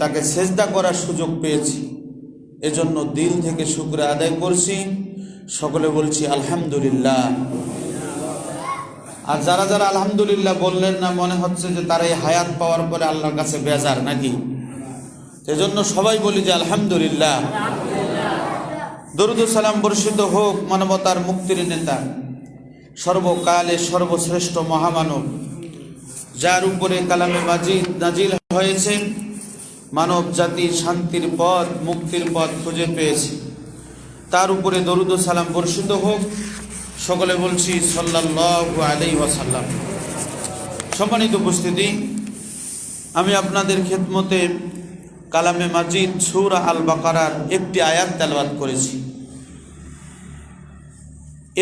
তাকে সেজদা করার সুযোগ পেয়েছি। এজন্য দিল থেকে শুক্র আদায় করছি। সকলে বলছি, আলহামদুলিল্লাহ। আর যারা যারা আলহামদুলিল্লাহ বললেন না, মনে হচ্ছে যে তারা এই হায়াত পাওয়ার পরে আল্লাহর কাছে বেজার নাকি? এজন্য সবাই বলি যে, আলহামদুলিল্লাহ। দরুদ সালাম বর্ষিত হোক মানবতার মুক্তির নেতা, সর্বকালে সর্বশ্রেষ্ঠ মহামানব, যার উপরে কালামে মাজিদ নাজিল হয়েছে মানব জাতি শান্তির পথ, মুক্তির পথ খুঁজে পেয়েছে। তার উপরে দরুদ সালাম বর্ষিত হোক। সকলে বলছি সাল্লাল্লাহু আলাইহি ওয়াসাল্লাম। সম্মানিত উপস্থিতি, আমি আপনাদের খেদমতে কালামে মাজিদ সূরা আল বাকারার একটি আয়াত তেলাওয়াত করেছি।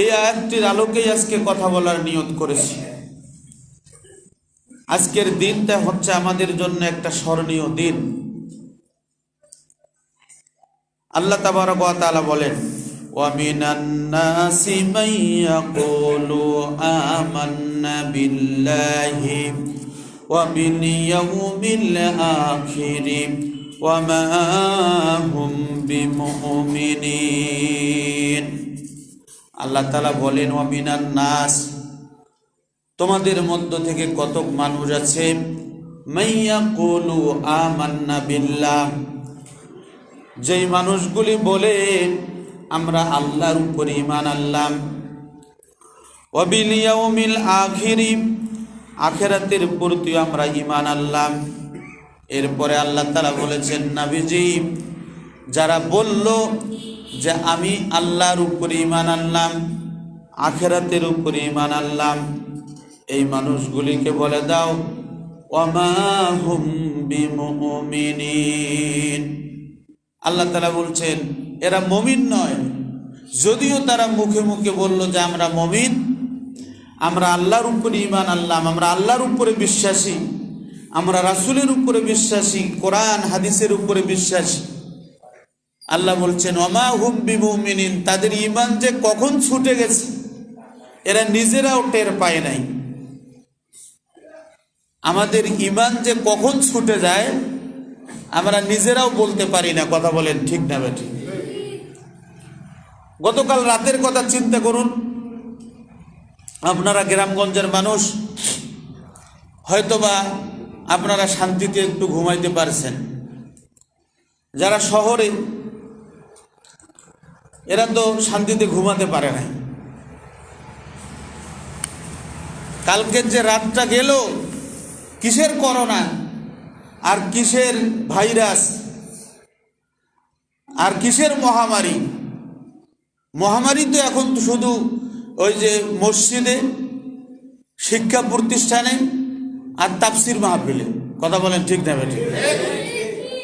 এই আয়াতটির আলোকেই আজকে কথা বলার নিয়ত করেছি। আজকের দিনটা হচ্ছে আমাদের জন্য একটা স্মরণীয় দিন আল্লাহ তাবারক ওয়া তাআলা বলেন ومن الناس من يقول آمنا بالله وباليوم الآخر وما هم بمؤمنين আল্লাহ তালা বলেন ওয়ামিনান নাস তোমাদের মধ্য থেকে কতক মানুষ আছে? মাইয়া কুলু আমান্না বিল্লাহ। যেই মানুষগুলি বলে, আমরা আল্লাহর উপর ইমান আনলাম। অবিলিয়াউমিল আখিরি, আখেরাতের প্রতি আমরা ইমান আনলাম। এরপরে আল্লাহ তালা বলেছেন, নাবিজি, যারা বলল যে আমি আল্লাহর উপর ইমান আনলাম, আখেরাতের উপর ইমান আনলাম এই মানুষগুলিকে বলে দাও আল্লাহ তালা বলছেন, এরা মমিন নয়। যদিও তারা মুখে মুখে বলল যে আমরা মমিন, আমরা আল্লাহর উপরে ইমান আল্লাহ আমরা আল্লাহর উপরে বিশ্বাসী, আমরা রাসুলের উপরে বিশ্বাসী, কোরআন, হাদিসের উপরে বিশ্বাসী। আল্লাহ বলছেন অমা হুম বিমুমিনিন, তাদের ইমান যে কখন ছুটে গেছে, এরা নিজেরাও টের পায় নাই। আমাদের ইমান যে কখন ছুটে যায়, আমরা নিজেরাও বলতে পারি না, কথা বলেন ঠিক না বেঠিক গতকাল রাতের কথা চিন্তা করুন, আপনারা গ্রামগঞ্জের মানুষ, হয়তোবা আপনারা শান্তিতে একটু ঘুমাইতে পারছেন। যারা শহরে, এরা তো শান্তিতে ঘুমাতে পারে না কালকের যে রাতটা গেল কিসের করোনা? আর কিসের ভাইরাস? আর কিসের মহামারী? মহামারী তো এখন শুধু ওই যে মসজিদে, শিক্ষা প্রতিষ্ঠানে আর তাফসির মাহফিলে। কথা বলেন ঠিক না বেঠিক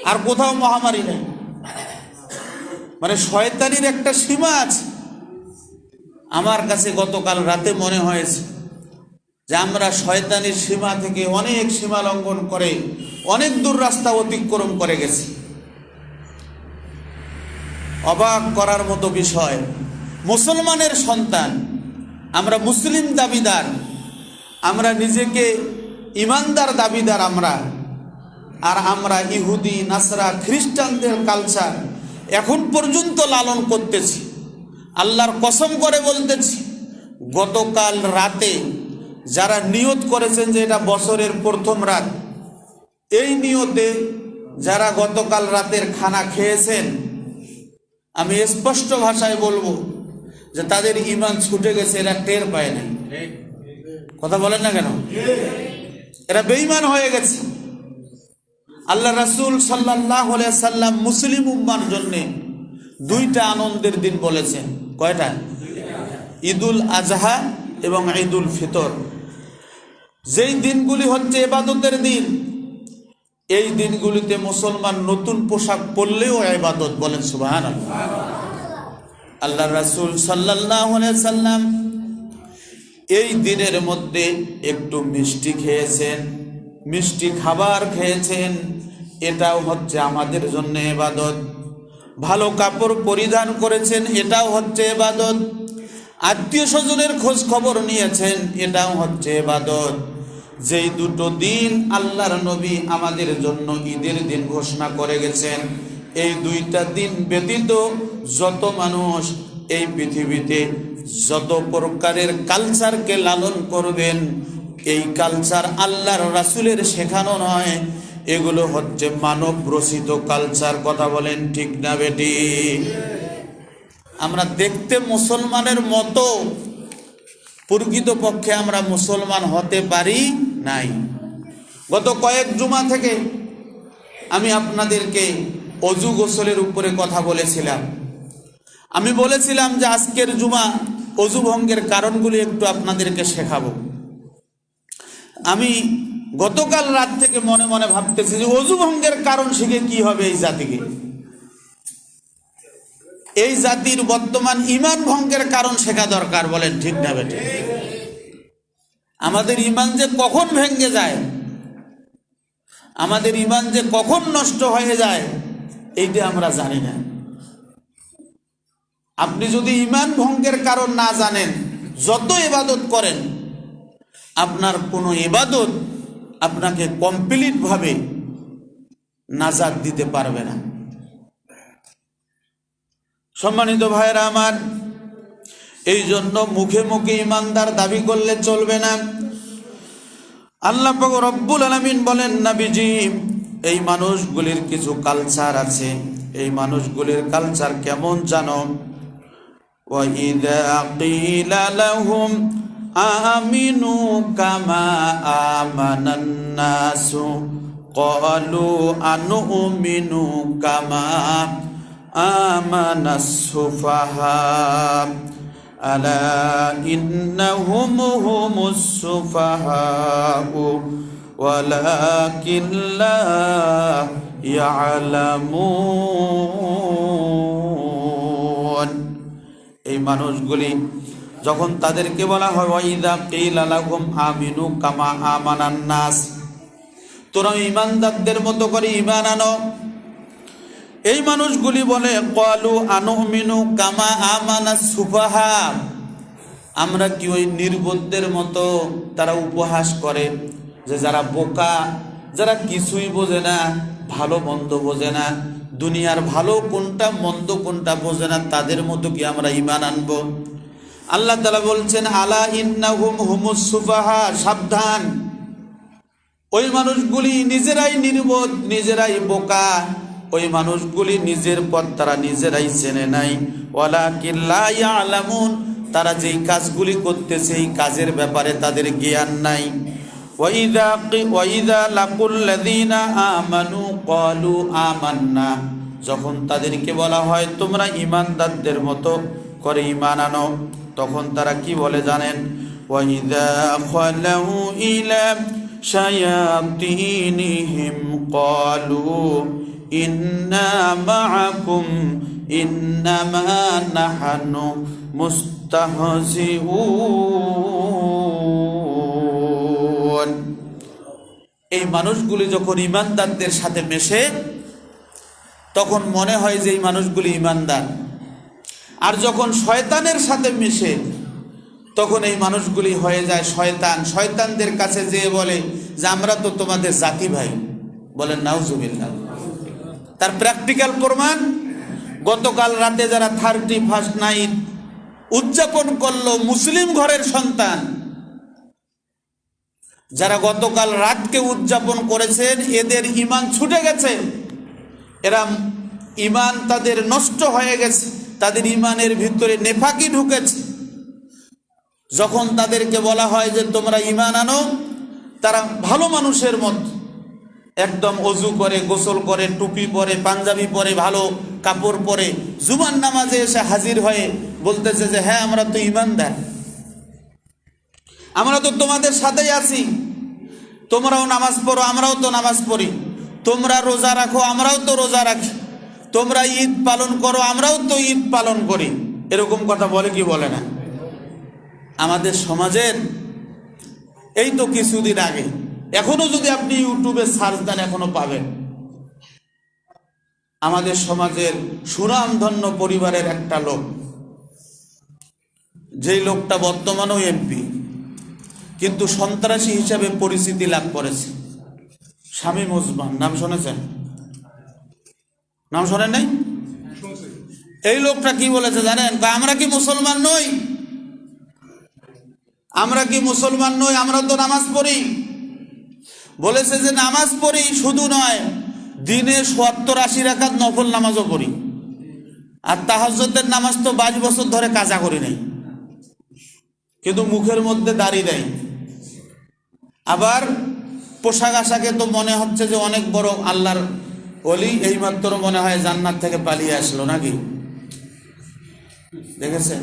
আর কোথাও মহামারী নেই। মানে শয়তানির একটা সীমা আছে। আমার কাছে গতকাল রাতে মনে হয়েছে যে আমরা শয়তানির সীমা থেকে অনেক সীমা লঙ্ঘন করে, অনেক দূর রাস্তা অতিক্রম করে গেছি। অবাক করার মতো বিষয়, মুসলমানের সন্তান, আমরা মুসলিম দাবিদার, আমরা নিজেকে ইমানদার দাবিদার আমরা, আর আমরা ইহুদি, নাসরা, খ্রিস্টানদের কালচার এখন পর্যন্ত লালন করতেছি। আল্লাহর কসম করে বলতেছি, গতকাল রাতে যারা নিয়ত করেছেন যে এটা বছরের প্রথম রাত, এই নিয়তে যারা গতকাল রাতের খানা খেয়েছেন, আমি স্পষ্ট ভাষায় বলব যে তাদের ইমান ছুটে গেছে, এরা টের পায় না কথা বলেন না কেন? এরা বেইমান হয়ে গেছে। আল্লাহ রাসুল সাল্লাহ সাল্লাম মুসলিম উম্মার জন্যে দুইটা আনন্দের দিন বলেছেন। কয়টা? ঈদুল আজহা এবং ঈদুল ফিতর। যেই দিনগুলি হচ্ছে এবাদতের দিন, এই দিনগুলিতে মুসলমান নতুন পোশাক পরলেও এবাদত বলেন সুবাহান আল্লাহ রাসুল সাল্লাহ সাল্লাম এই দিনের মধ্যে একটু মিষ্টি খেয়েছেন, মিষ্টি খাবার খেয়েছেন, এটাও হচ্ছে আমাদের জন্য এবাদত। ভালো কাপড় পরিধান করেছেন, এটাও হচ্ছে এবাদত। আত্মীয় স্বজনের খোঁজ খবর নিয়েছেন, এটাও হচ্ছে এবাদত যেই দুটো দিন আল্লাহর নবী আমাদের জন্য ঈদের দিন ঘোষণা করে গেছেন, এই দুইটা দিন ব্যতীত যত মানুষ এই পৃথিবীতে যত প্রকারের কালচারকে লালন করবেন, এই কালচার আল্লাহর রাসুলের শেখানো নয়, এগুলো হচ্ছে মানব রচিত কালচার কথা বলেন ঠিক না বেটি? আমরা দেখতে মুসলমানের মতো। প্রকৃতপক্ষে আমরা মুসলমান হতে পারি নাই। গত কয়েক জুমা থেকে আমি আপনাদেরকে অজু গোসলের উপরে কথা বলেছিলাম। আমি বলেছিলাম যে আজকের জুমা অজু ভঙ্গের কারণগুলি একটু আপনাদেরকে শেখাবো। আমি গতকাল রাত থেকে মনে মনে ভাবতেছি যে অজু ভঙ্গের কারণ শিখে কি হবে এই জাতিকে। এই জাতির বর্তমান ইমান ভঙ্গের কারণ শেখা দরকার, বলেন ঠিক না বেটে আমাদের ইমান যে কখন ভেঙ্গে যায়, আমাদের ইমান যে কখন নষ্ট হয়ে যায়, এইটা আমরা জানি না। আপনি যদি ইমান ভঙ্গের কারণ না জানেন, যত ইবাদত করেন, আপনার কোনো ইবাদত আপনাকে কমপ্লিটভাবে নাজাদ দিতে পারবে না। সম্মানিত ভাইরা আমার এই জন্য মুখে মুখে ইমানদার দাবি করলে চলবে না আল্লাহ পাক রব্বুল আলামিন বলেন নাবিজি এই মানুষগুলির কিছু কালচার আছে এই মানুষগুলির কালচার কেমন জানো وَإِذَا قِيلَ لَهُمْ آمِنُوا كَمَا آمَنَ النَّاسُ قَالُوا أَنُؤْمِنُ كَمَا آمَنَ السُّفَهَاءُ أَلَا إِنَّهُمْ هُمُ السُّفَهَاءُ ولكن لا يعلمون এই মানুষগুলি যখন তাদেরকে বলা হয় ওয়াইদা কিল আলাহুম আমিনু কামা আমানান নাস তোরা ইমানদারদের মতো করে ইমান আনো এই মানুষগুলি বলে কলু আনুমিনু কামা আমানা সুফাহা আমরা কি ওই নির্বোধদের মতো তারা উপহাস করে যে যারা বোকা, যারা কিছুই বোঝে না, ভালো মন্দ বোঝে না, দুনিয়ার ভালো কোনটা, মন্দ কোনটা বোঝে না, তাদের মতো কি আমরা ইমান আনব? আল্লাহ তালা বলছেন, আলা ইন্নাহুম হুমুস সুফাহা সাবধান। ওই মানুষগুলি নিজেরাই নির্বোধ, নিজেরাই বোকা। ওই মানুষগুলি নিজের পথ তারা নিজেরাই চেনে নাই। ওয়ালা কিল্লা আলামুন তারা যেই কাজগুলি করতেছে এই কাজের ব্যাপারে তাদের জ্ঞান নাই। ওয়াইদা ওয়াইদা লাকুল্লাযীনা আমানু ক্বালু আমান্না, যখন তাদেরকে বলা হয়, তোমরা ঈমানদারদের মতো করে ঈমান আনো, তখন তারা কি বলে জানেন? ওয়াইদা খালাউ ইলা শায়াতিনহিম ক্বালু ইন্না মাআকুম, ইন্নামা নাহানু মুস্তাহজিউন। এই মানুষগুলি যখন ইমানদারদের সাথে মেশে, তখন মনে হয় যে এই মানুষগুলি ইমানদার আর যখন শয়তানের সাথে মিশে, তখন এই মানুষগুলি হয়ে যায় শয়তান। শয়তানদের কাছে যেয়ে বলে, যে আমরা তো তোমাদের জাতি ভাই। বলেন, নাউজুবিল্লাহ। তার প্র্যাকটিক্যাল প্রমাণ, গতকাল রাতে যারা থার্টি ফার্স্ট নাইট উদযাপন করল মুসলিম ঘরের সন্তান, যারা গতকাল রাতকে উদযাপন করেছেন, এদের ইমান ছুটে গেছে। এরা ইমান তাদের নষ্ট হয়ে গেছে, তাদের ইমানের ভিতরে নেফাকি ঢুকেছে। যখন তাদেরকে বলা হয় যে তোমরা ইমান আনো, তারা ভালো মানুষের মতো। একদম অজু করে, গোসল করে, টুপি পরে, পাঞ্জাবি পরে, ভালো কাপড় পরে, জুমার নামাজে এসে হাজির হয়ে বলতেছে যে হ্যাঁ আমরা তো ইমানদার। আমরা তো তোমাদের সাথেই আছি। তোমরাও নামাজ পড়ো, আমরাও তো নামাজ পড়ি। তোমরা রোজা রাখো, আমরাও তো রোজা রাখি। তোমরা ঈদ পালন করো, আমরাও তো ঈদ পালন করি। এরকম কথা বলে কি বলে না? আমাদের সমাজের এই তো কিছুদিন আগে এখনও যদি আপনি ইউটিউবে সার্চ দেন, এখনও পাবেন। আমাদের সমাজের সুনামধন্য পরিবারের একটা লোক। যেই লোকটা বর্তমানেও এমপি, কিন্তু সন্ত্রাসী হিসাবে পরিচিতি লাভ করেছে। স্বামী মুজমান নাম শুনেছেন? নাম শোনেন নাই? এই লোকটা কি বলেছে জানেন? আমরা কি মুসলমান নই? আমরা কি মুসলমান নই? আমরা তো নামাজ পড়ি। বলেছে যে নামাজ পড়ি শুধু নয়, দিনে সত্তর আশি রাখাত নফল নামাজও পড়ি। আর তাহাজ্জুদের নামাজ তো বাইশ বছর ধরে কাজা করি নাই। কিন্তু মুখের মধ্যে দাড়ি দেয়। আবার পোশাক আশাকে তো মনে হচ্ছে যে অনেক বড় আল্লাহর অলি এইমাত্র মনে হয় জান্নাত থেকে পালিয়ে আসলো নাকি? দেখেছেন?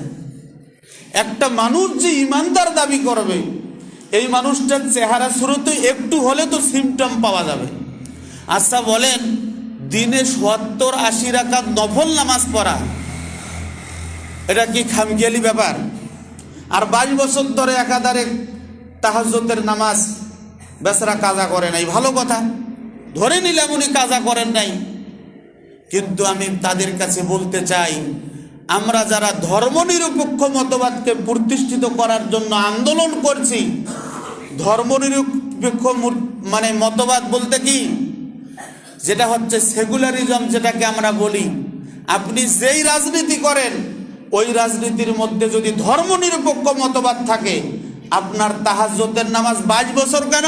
একটা মানুষ যে ইমানদার দাবি করবে এই মানুষটার চেহারা শুরুতে একটু হলে তো সিমটম পাওয়া যাবে। আচ্ছা বলেন, দিনে সত্তর আশি রাকাত নফল নামাজ পড়া, এটা কি খামগিয়ালি ব্যাপার? আর বাইশ বছর ধরে একাধারে তাহাজ্জতের নামাজ বেচারা কাজা করে নাই। ভালো কথা, ধরে নিলাম উনি কাজা করেন নাই। কিন্তু আমি তাদের কাছে বলতে চাই আমরা যারা ধর্মনিরপেক্ষ মতবাদকে প্রতিষ্ঠিত করার জন্য আন্দোলন করছি, ধর্মনিরপেক্ষ মানে মতবাদ বলতে কি? যেটা হচ্ছে সেকুলারিজম যেটাকে আমরা বলি। আপনি যেই রাজনীতি করেন, ওই রাজনীতির মধ্যে যদি ধর্মনিরপেক্ষ মতবাদ থাকে, আপনার তাহাজ্জতের নামাজ বাইশ বছর কেন?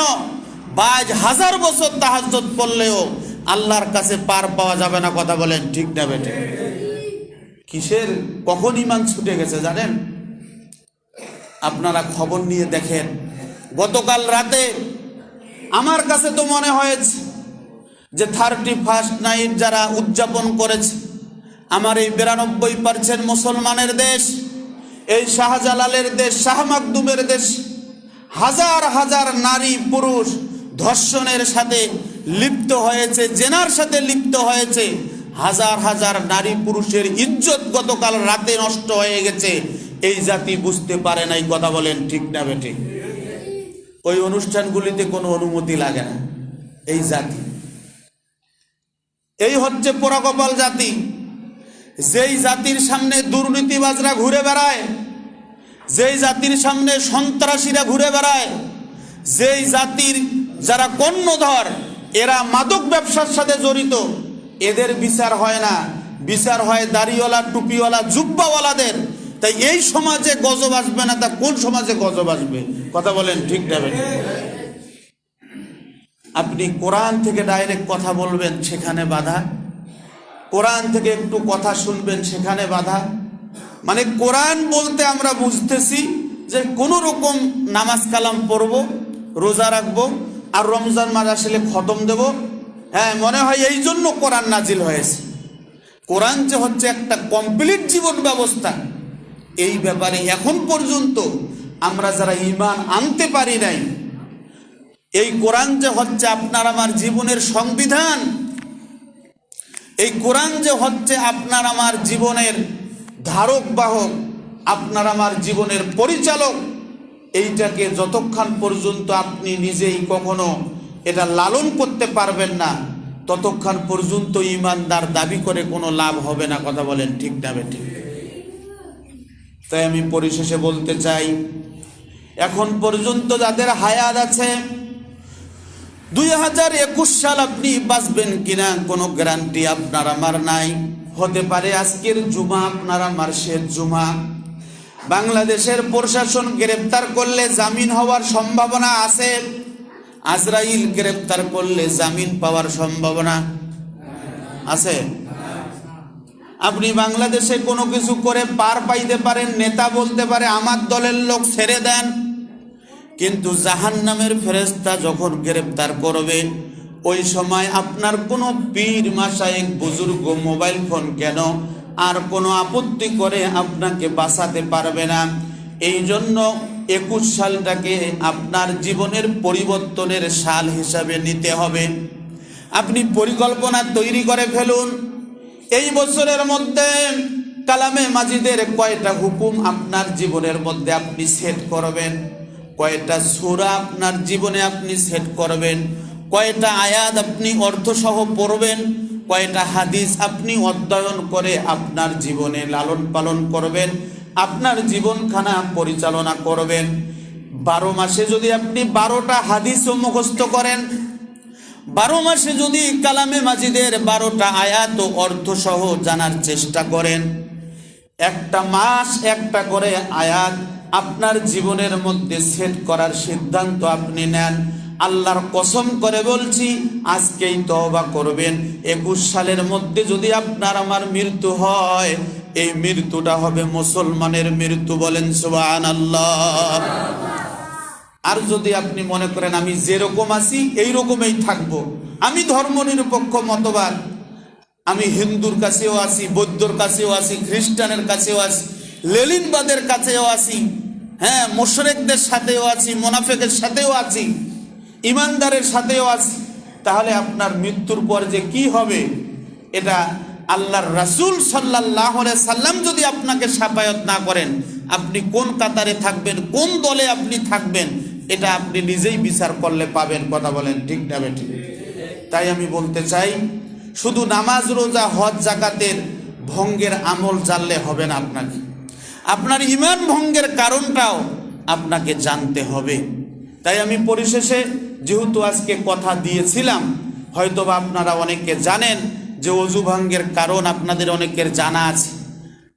বাইশ হাজার বছর তাহাজ্জত পড়লেও আল্লাহর কাছে পার পাওয়া যাবে না, কথা বলেন ঠিক না বেটে কিসের? কখন ইমান ছুটে গেছে জানেন? আপনারা খবর নিয়ে দেখেন। গতকাল রাতে আমার কাছে তো মনে হয়েছে যে থার্টি ফার্স্ট নাইট যারা উদযাপন করেছে, আমার এই বিরানব্বই পার্সেন্ট মুসলমানের দেশ, এই শাহজালালের দেশ, শাহ মাকদুমের দেশ, হাজার হাজার নারী পুরুষ ধর্ষণের সাথে লিপ্ত হয়েছে, জেনার সাথে লিপ্ত হয়েছে। হাজার হাজার নারী পুরুষের ইজ্জত গতকাল রাতে নষ্ট হয়ে গেছে। এই জাতি বুঝতে পারে নাই, কথা বলেন ঠিক না বেঠিক ওই অনুষ্ঠানগুলিতে কোনো অনুমতি লাগে না। এই জাতি। এই হচ্ছে পরাকপাল জাতি। যেই জাতির সামনে দুর্নীতিবাজরা ঘুরে বেড়ায়, যেই জাতির সামনে সন্ত্রাসীরা ঘুরে বেড়ায়, যেই জাতির যারা কর্ণধর, এরা মাদক ব্যবসার সাথে জড়িত এদের বিচার হয় না। বিচার হয় দাড়িওয়ালা, টুপিওয়ালা, জুব্বাওয়ালাদের। তাই এই সমাজে গজব আসবে না, তা কোন সমাজে গজব আসবে? কথা বলেন ঠিক না আপনি কোরআন থেকে ডাইরেক্ট কথা বলবেন, সেখানে বাধা। কোরআন থেকে একটু কথা শুনবেন, সেখানে বাধা। মানে কোরআন বলতে আমরা বুঝতেছি যে কোনো রকম নামাজ কালাম পড়ব, রোজা রাখব, আর রমজান মাস আসলে খতম দেব। হ্যাঁ মনে হয় এই জন্য কোরআন নাজিল হয়েছে। কোরআন যে হচ্ছে একটা কমপ্লিট জীবন ব্যবস্থা, এই ব্যাপারে এখন পর্যন্ত আমরা যারা ইমান আনতে পারি নাই, এই কোরআন যে হচ্ছে আপনার আমার জীবনের সংবিধান, এই কোরআন যে হচ্ছে আপনার আমার জীবনের ধারক বাহক, আপনার আমার জীবনের পরিচালক, এইটাকে যতক্ষণ পর্যন্ত আপনি নিজেই কখনো এটা লালন করতে পারবেন না। ততক্ষণ পর্যন্ত ইমানদার দাবি করে কোনো লাভ হবে না, কথা বলেন ঠিক না বেঠিক তাই আমি পরিশেষে বলতে চাই, এখন পর্যন্ত যাদের হায়াত আছে, দুই হাজার একুশ সাল আপনি বাঁচবেন কিনা কোনো গ্যারান্টি আপনার আমার নাই। হতে পারে আজকের জুমা আপনার আমার শেষ জুমা। বাংলাদেশের প্রশাসন গ্রেপ্তার করলে জামিন হওয়ার সম্ভাবনা আছে। আজরাইল গ্রেপ্তার করলে জামিন পাওয়ার সম্ভাবনা আছে? আপনি বাংলাদেশে কোনো কিছু করে পার পাইতে পারেন, নেতা বলতে পারে, আমার দলের লোক ছেড়ে দেন। কিন্তু জাহান নামের ফেরেস্তা যখন গ্রেপ্তার করবে, ওই সময় আপনার কোনো পীর মাসায়েক বুজুর্গ, মোবাইল ফোন কেন? আর কোনো আপত্তি করে আপনাকে বাঁচাতে পারবে না। এই জন্য একুশ সালটাকে আপনার জীবনের পরিবর্তনের সাল হিসাবে নিতে হবে। আপনি পরিকল্পনা তৈরি করে ফেলুন। এই বছরের মধ্যে কালামে মাজিদের কয়টা হুকুম আপনার জীবনের মধ্যে আপনি সেট করবেন? কয়টা সুরা আপনার জীবনে আপনি সেট করবেন? কয়টা আয়াত আপনি অর্থসহ পড়বেন? কয়টা হাদিস আপনি অধ্যয়ন করে আপনার জীবনে লালন পালন করবেন? আপনার জীবনখানা পরিচালনা করবেন। বারো মাসে যদি আপনি বারোটা হাদিসও মুখস্থ করেন, বারো মাসে যদি কালামে মাজিদের বারোটা আয়াত ও অর্থ সহ জানার চেষ্টা করেন, একটা মাস একটা করে আয়াত আপনার জীবনের মধ্যে সেট করার সিদ্ধান্ত আপনি নেন। আল্লাহর কসম করে বলছি, আজকেই তওবা করবেন। একুশ সালের মধ্যে যদি আপনার আমার মৃত্যু হয় এই মৃত্যুটা হবে মুসলমানের মৃত্যু বলেন সুবান আল্লাহ আর যদি আপনি মনে করেন আমি যেরকম আছি এই রকমই থাকব। আমি ধর্মনিরপেক্ষ মতবাদ। আমি হিন্দুর কাছেও আছি, বৌদ্ধর কাছেও আছি, খ্রিস্টানের কাছেও আছি লেলিনবাদের কাছেও আছি হ্যাঁ মোশরেকদের সাথেও আছি, মোনাফেকের সাথেও আছি, ইমানদারের সাথেও আছি, তাহলে আপনার মৃত্যুর পর যে কি হবে, এটা আল্লাহর রাসূল সাল্লাহ সাল্লাম যদি আপনাকে সাফায়ত না করেন, আপনি কোন কাতারে থাকবেন, কোন দলে আপনি থাকবেন, এটা আপনি নিজেই বিচার করলে পাবেন, কথা বলেন ঠিক না ঠিক তাই আমি বলতে চাই, শুধু নামাজ, রোজা, হজ, জাকাতের ভঙ্গের আমল জানলে হবে না আপনাকে। আপনার ইমান ভঙ্গের কারণটাও আপনাকে জানতে হবে। তাই আমি পরিশেষে যেহেতু আজকে কথা দিয়েছিলাম, হয়তোবা আপনারা অনেকে জানেন যে অজু ভঙ্গের কারণ আপনাদের অনেকের জানা আছে।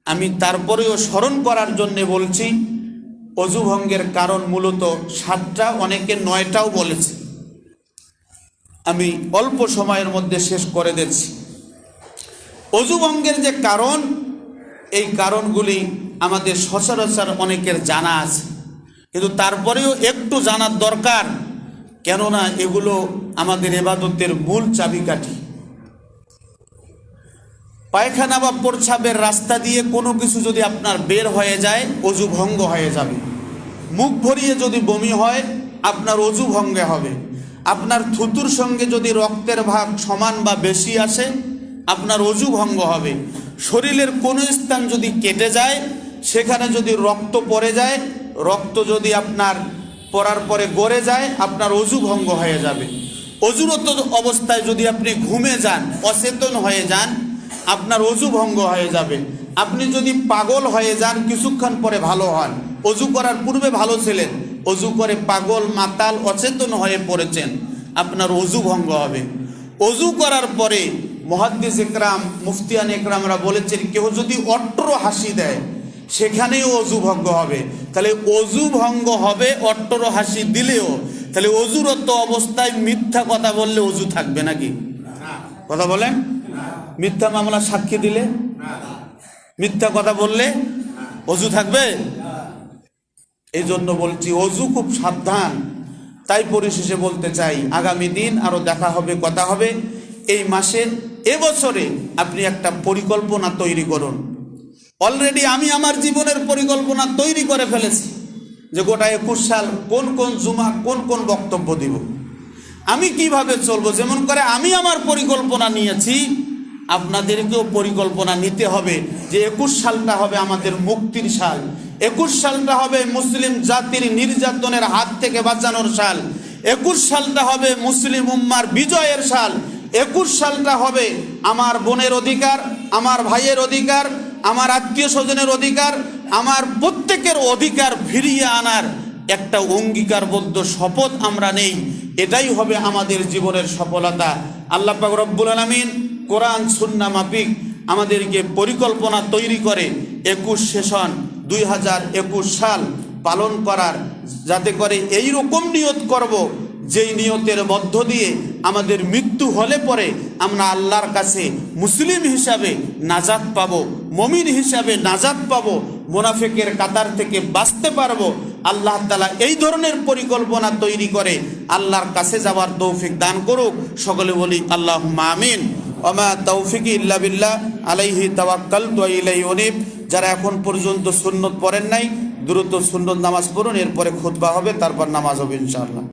আমি তারপরেও স্মরণ করার জন্যে বলছি, অজু ভঙ্গের কারণ মূলত সাতটা, অনেকে নয়টাও বলেছে। আমি অল্প সময়ের মধ্যে শেষ করে দিচ্ছি। অজু ভঙ্গের যে কারণ, এই কারণগুলি আমাদের সচরাচর অনেকের জানা আছে। কিন্তু তারপরেও একটু জানার দরকার, কেননা এগুলো আমাদের এবাদতের মূল চাবিকাঠি। পায়খানা বা প্রস্রাবের রাস্তা দিয়ে কোনো কিছু যদি আপনার বের হয়ে যায়, অজু ভঙ্গ হয়ে যাবে। মুখ ভরিয়ে যদি বমি হয়, আপনার অজু ভঙ্গে হবে। আপনার থুতুর সঙ্গে যদি রক্তের ভাগ সমান বা বেশি আসে, আপনার অজু ভঙ্গ হবে। শরীরের কোনো স্থান যদি কেটে যায়, সেখানে যদি রক্ত পড়ে যায়, রক্ত যদি আপনার পড়ার পরে গড়ে যায়, আপনার অজু ভঙ্গ হয়ে যাবে। অজুরত অবস্থায় যদি আপনি ঘুমে যান, অচেতন হয়ে যান আপনার অজু ভঙ্গ হয়ে যাবে। আপনি যদি পাগল হয়ে যান কিছুক্ষণ পরে ভালো হন। অজু করার পূর্বে ভালো ছিলেন। অজু করে পাগল মাতাল অচেতন হয়ে পড়েছেন। আপনার অজু ভঙ্গ হবে। অজু করার পরে মহাদ্দিস একরাম মুফতিয়ান একরামরা বলেছেন কেউ যদি অট্টর হাসি দেয় সেখানেও অজু ভঙ্গ হবে। তাহলে অজু ভঙ্গ হবে অট্টর হাসি দিলেও। তাহলে অজুরত অবস্থায় মিথ্যা কথা বললে অজু থাকবে নাকি? কথা বলেন। মিথ্যা মামলা সাক্ষী দিলে? মিথ্যা কথা বললে? অজু থাকবে? এই জন্য বলছি, অজু খুব সাবধান। তাই পরিশেষে বলতে চাই, আগামী দিন আরও দেখা হবে, কথা হবে। এই মাসের এবছরে আপনি একটা পরিকল্পনা তৈরি করুন। অলরেডি আমি আমার জীবনের পরিকল্পনা তৈরি করে ফেলেছি যে গোটা একুশ সাল কোন কোন জুমা, কোন কোন বক্তব্য দিব। আমি কীভাবে চলবো? যেমন করে আমি আমার পরিকল্পনা নিয়েছি আপনাদেরকেও পরিকল্পনা নিতে হবে যে একুশ সালটা হবে আমাদের মুক্তির সাল। একুশ সালটা হবে মুসলিম জাতির নির্যাতনের হাত থেকে বাঁচানোর সাল। একুশ সালটা হবে মুসলিম উম্মার বিজয়ের সাল। একুশ সালটা হবে আমার বোনের অধিকার, আমার ভাইয়ের অধিকার, আমার আত্মীয় স্বজনের অধিকার, আমার প্রত্যেকের অধিকার ফিরিয়ে আনার একটা অঙ্গীকারবদ্ধ শপথ আমরা নেই। এটাই হবে আমাদের জীবনের সফলতা। আল্লাহ পাক রব্বুল আলমিন কোরআন, সুন্না, মাফিক আমাদেরকে পরিকল্পনা তৈরি করে একুশ সেশন দুই হাজার একুশ সাল পালন করার, যাতে করে এই রকম নিয়ত করব যেই নিয়তের মধ্য দিয়ে আমাদের মৃত্যু হলে পরে আমরা আল্লাহর কাছে মুসলিম হিসাবে নাজাত পাব, মমিন হিসাবে নাজাত পাব, মোনাফেকের কাতার থেকে বাঁচতে পারব। আল্লাহ তালা এই ধরনের পরিকল্পনা তৈরি করে আল্লাহর কাছে যাওয়ার তৌফিক দান করুক। সকলে বলি আল্লাহ আমিন। ওমা তৌফিক ইল্লা বিল্লাহ, আলাইহি তাওয়াক্কাল ইলাই অনিব যারা এখন পর্যন্ত সুন্নত পড়েন নাই, দ্রুত সুন্নত নামাজ পড়ুন, এরপরে খুতবা হবে, তারপর নামাজ হবে ইনশাআল্লাহ।